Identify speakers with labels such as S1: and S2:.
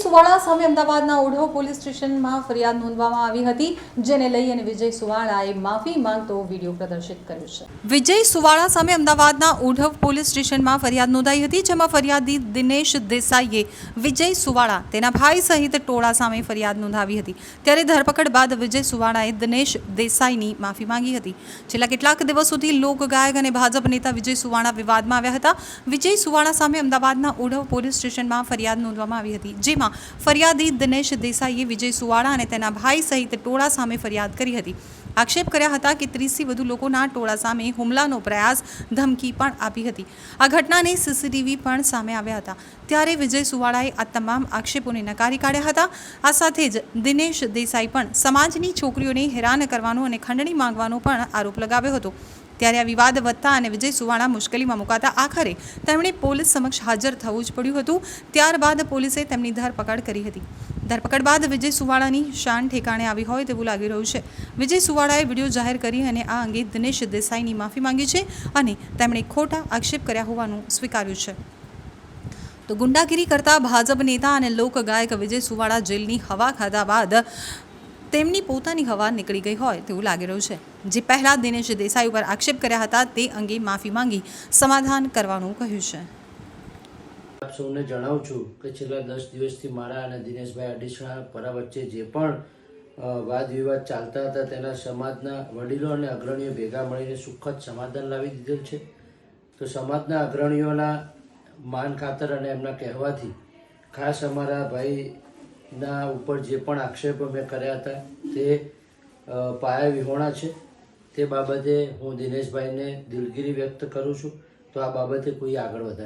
S1: સુવાળા સામે અમદાવાદના ઓઢવ પોલીસ સ્ટેશનમાં ફરિયાદ નોંધવામાં આવી હતી, જેને લઈ અને વિજય સુવાળાએ માફી માંગતો વીડિયો પ્રદર્શિત કર્યો છે. વિજય સુવાળા સામે અમદાવાદના ઓઢવ પોલીસ સ્ટેશનમાં ફરિયાદ નોંધાઈ હતી, જેમાં ફરિયાદી દિનેશ દેસાઈએ વિજય સુવાળા, તેના ભાઈ સહિત ટોળા સામે ફરિયાદ નોંધાવી હતી. ત્યારે ધરપકડ બાદ વિજય સુવાળાએ દિનેશ દેસાઈની માફી માંગી હતી. છેલ્લા કેટલાક દિવસોથી લોકગાયક અને ભાજપ નેતા વિજય સુવાળા વિવાદમાં આવ્યા હતા. વિજય સુવાળા સામે અમદાવાદના ઓઢવ પોલીસ સ્ટેશનમાં ફરિયાદ નોંધવામાં આવી હતી. જેમાં ફરિયાદી દિનેશ દેસાઈએ વિજય સુવાળા અને તેના ભાઈ સહિત ટોળા સામે ફરિયાદ કરી હતી. આક્ષેપ કર્યા હતા કે ત્રીસથી વધુ લોકોના ટોળા સામે હુમલાનો પ્રયાસ ધમકી પણ આપી હતી. આ ઘટનાને સીસીટીવી પણ સામે આવ્યા હતા. ત્યારે વિજય સુવાળાએ આ તમામ આક્ષેપોને નકારી કાઢ્યા હતા. આ સાથે જ દિનેશ દેસાઈ પણ સમાજની છોકરીઓને હેરાન કરવાનો અને ખંડણી માંગવાનો પણ આરોપ લગાવ્યો હતો. ત્યારે આ વિવાદ વધતા અને વિજય સુવાળા મુશ્કેલીમાં મુકાતા આખરે તેમણે પોલીસ સમક્ષ હાજર થવું જ પડ્યું હતું. ત્યારબાદ પોલીસે તેમની ધરપકડ કરી હતી. ધરપકડ બાદ વિજય સુવાળાની શાન ઠેકાણે આવી હોય તેવું લાગી રહ્યું છે. વિજય સુવાળાએ વીડિયો જાહેર કરી અને આ અંગે દિનેશ દેસાઈની માફી માંગી છે અને તેમણે ખોટા આક્ષેપ કર્યા હોવાનું સ્વીકાર્યું છે. તો ગુંડાગીરી કરતા ભાજપ નેતા અને લોકગાયક વિજય સુવાળા જેલની હવા ખાધા બાદ તેમની પોતાની હવા નીકળી ગઈ હોય તેવું લાગી રહ્યું છે. જે પહેલા દિનેશ દેસાઈ ઉપર આક્ષેપ કર્યા હતા, તે અંગે માફી માંગી સમાધાન કરવાનું કહ્યું છે.
S2: આપ સૌને જણાવું છું કે છેલ્લા દસ દિવસથી મારા અને દિનેશભાઈ અડીસણા પરા વચ્ચે જે પણ વાદ વિવાદ ચાલતા હતા, તેના સમાજના વડીલો અને અગ્રણીઓ ભેગા મળીને સુખદ સમાધાન લાવી દીધેલ છે. તો સમાજના અગ્રણીઓના માન ખાતર અને એમના કહેવાથી ખાસ અમારા ભાઈના ઉપર જે પણ આક્ષેપો મેં કર્યા હતા, તે પાયા વિહોણા છે. તે બાબતે હું દિનેશભાઈને દિલગીરી વ્યક્ત કરું છું. તો આ બાબતે કોઈ આગળ વધારે